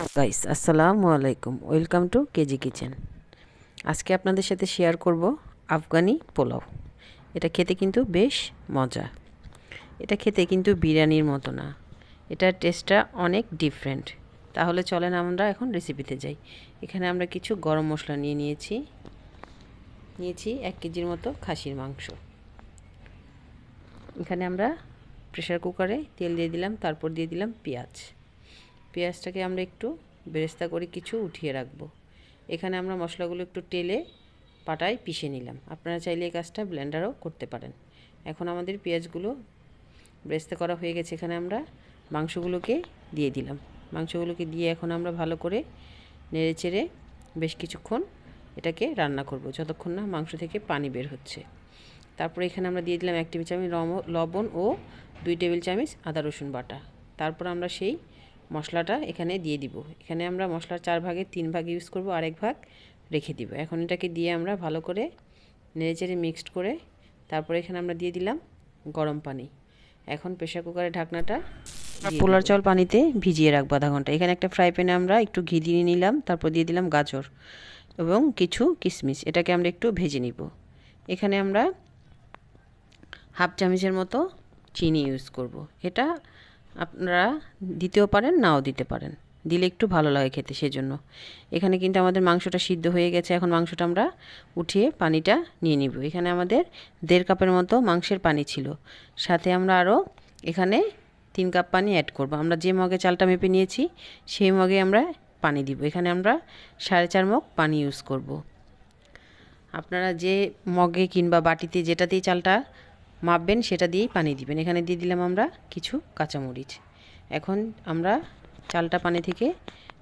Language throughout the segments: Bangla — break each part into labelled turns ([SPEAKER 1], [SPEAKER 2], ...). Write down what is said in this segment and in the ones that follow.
[SPEAKER 1] গাইস আসসালামু আলাইকুম। ওয়েলকাম টু কেজি কিচেন আজকে আপনাদের সাথে শেয়ার করব আফগানি পোলাও। এটা খেতে কিন্তু বেশ মজা। এটা খেতে কিন্তু বিরিয়ানির মতো না। এটার টেস্টটা অনেক ডিফারেন্ট তাহলে চলেন আমরা এখন রেসিপিতে যাই। এখানে আমরা কিছু গরম মশলা নিয়ে নিয়েছি। নিয়েছি এক কেজির মতো খাসির মাংস। এখানে আমরা প্রেশার কুকারে তেল দিয়ে দিলাম, তারপর দিয়ে দিলাম পেঁয়াজ। পেঁয়াজটাকে আমরা একটু বেরেস্তা করে কিছু উঠিয়ে রাখব। এখানে আমরা মশলাগুলো একটু টেলে পাটায় পিষে নিলাম। আপনারা চাইলে এই কাজটা ব্লেন্ডারও করতে পারেন। এখন আমাদের পেঁয়াজগুলো বেরেস্তা করা হয়ে গেছে। এখানে আমরা মাংসগুলোকে দিয়ে দিলাম। মাংসগুলোকে দিয়ে এখন আমরা ভালো করে নেড়ে চেড়ে বেশ কিছুক্ষণ এটাকে রান্না করব, যতক্ষণ না মাংস থেকে পানি বের হচ্ছে। তারপরে এখানে আমরা দিয়ে দিলাম এক টেবিল চামচ লবণ ও দুই টেবিল চামচ আদা রসুন বাটা। তারপর আমরা সেই মশলাটা এখানে দিয়ে দিব। এখানে আমরা মশলার চার ভাগের তিন ভাগ ইউজ করব আর এক ভাগ রেখে দিব। এখন এটাকে দিয়ে আমরা ভালো করে নেড়েচেড়ে মিক্সড করে তারপরে এখানে আমরা দিয়ে দিলাম গরম পানি। এখন প্রেশার কুকারে ঢাকনাটা পোলার চাউল পানিতে ভিজিয়ে রাখব আধা ঘণ্টা। এখানে একটা ফ্রাই প্যানে আমরা একটু ঘি দিয়ে নিলাম তারপর দিয়ে দিলাম গাজর এবং কিছু কিশমিশ এটাকে আমরা একটু ভেজে নিব। এখানে আমরা হাফ চামচের মতো চিনি ইউজ করব। এটা আপনারা দিতেও পারেন, নাও দিতে পারেন। দিলে একটু ভালো লাগে খেতে সেজন্য। এখানে কিন্তু আমাদের মাংসটা সিদ্ধ হয়ে গেছে, এখন মাংসটা আমরা উঠিয়ে পানিটা নিয়ে নিব। এখানে আমাদের দেড় কাপের মতো মাংসের পানি ছিল। সাথে আমরা আরও এখানে তিন কাপ পানি অ্যাড করব। আমরা যে মগে চালটা মেপে নিয়েছি, সেই মগে আমরা পানি দিব। এখানে আমরা সাড়ে চার মগ পানি ইউজ করব। আপনারা যে মগে কিংবা বাটিতে যেটাতেই চালটা মাপবেন, সেটা দিয়েই পানি দিবেন। এখানে দিয়ে দিলাম আমরা কিছু কাঁচামরিচ। এখন আমরা চালটা পানি থেকে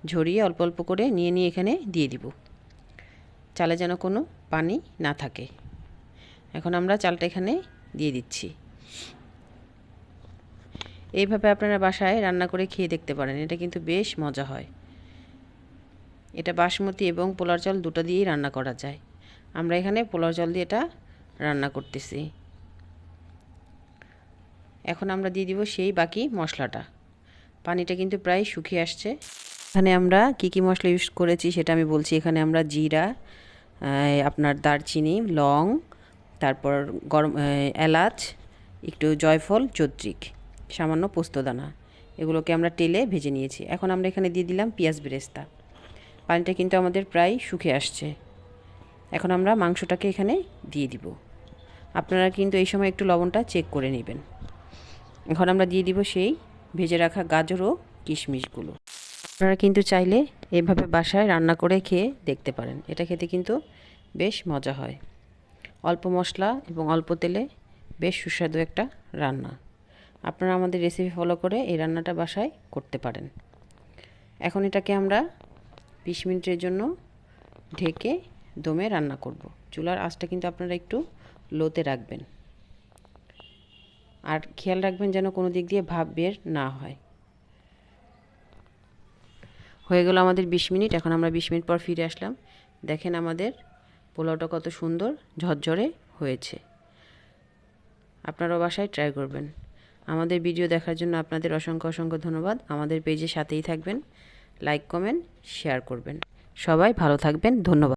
[SPEAKER 1] ঝরিয়ে অল্প অল্প করে নিয়ে নিয়ে এখানে দিয়ে দিব। চালে যেন কোনো পানি না থাকে। এখন আমরা চালটা এখানে দিয়ে দিচ্ছি। এইভাবে আপনারা বাসায় রান্না করে খেয়ে দেখতে পারেন। এটা কিন্তু বেশ মজা হয়। এটা বাসমতি এবং পোলার চাল দুটো দিয়েই রান্না করা যায়। আমরা এখানে পোলার চাল দিয়ে এটা রান্না করতেছি। এখন আমরা দিয়ে দিব সেই বাকি মশলাটা। পানিটা কিন্তু প্রায় শুকিয়ে আসছে। এখানে আমরা কি কি মশলা ইউজ করেছি সেটা আমি বলছি। এখানে আমরা জিরা আপনার দারচিনি, লং, তারপর গরম এলাচ, একটু জয়ফল চদ্রিক সামান্য পোস্তদানা। এগুলোকে আমরা টেলে ভেজে নিয়েছি। এখন আমরা এখানে দিয়ে দিলাম পেঁয়াজ বেরেস্তা। পানিটা কিন্তু আমাদের প্রায় শুকিয়ে আসছে। এখন আমরা মাংসটাকে এখানে দিয়ে দিব। আপনারা কিন্তু এই সময় একটু লবণটা চেক করে নেবেন। এখন আমরা দিয়ে দিব সেই ভেজে রাখা গাজর ও কিশমিশগুলো। আপনারা কিন্তু চাইলে এভাবে বাসায় রান্না করে খেয়ে দেখতে পারেন। এটা খেতে কিন্তু বেশ মজা হয়। অল্প মশলা এবং অল্প তেলে বেশ সুস্বাদু একটা রান্না। আপনারা আমাদের রেসিপি ফলো করে এই রান্নাটা বাসায় করতে পারেন। এখন এটাকে আমরা বিশ মিনিটের জন্য ঢেকে দমে রান্না করব। চুলার আঁচটা কিন্তু আপনারা একটু লোতে রাখবেন। আর খেয়াল রাখবেন যেন কোনো দিক দিয়ে ভাব বের না হয়। হয়ে গেল আমাদের বিশ মিনিট, এখন আমরা বিশ মিনিট পর ফিরে আসলাম। দেখেন আমাদের পোলাওটা কত সুন্দর ঝরঝরে হয়েছে। আপনারাও বাসায় ট্রাই করবেন। আমাদের ভিডিও দেখার জন্য আপনাদের অসংখ্য অসংখ্য ধন্যবাদ। আমাদের পেজের সাথেই থাকবেন লাইক কমেন্ট শেয়ার করবেন। সবাই ভালো থাকবেন, ধন্যবাদ।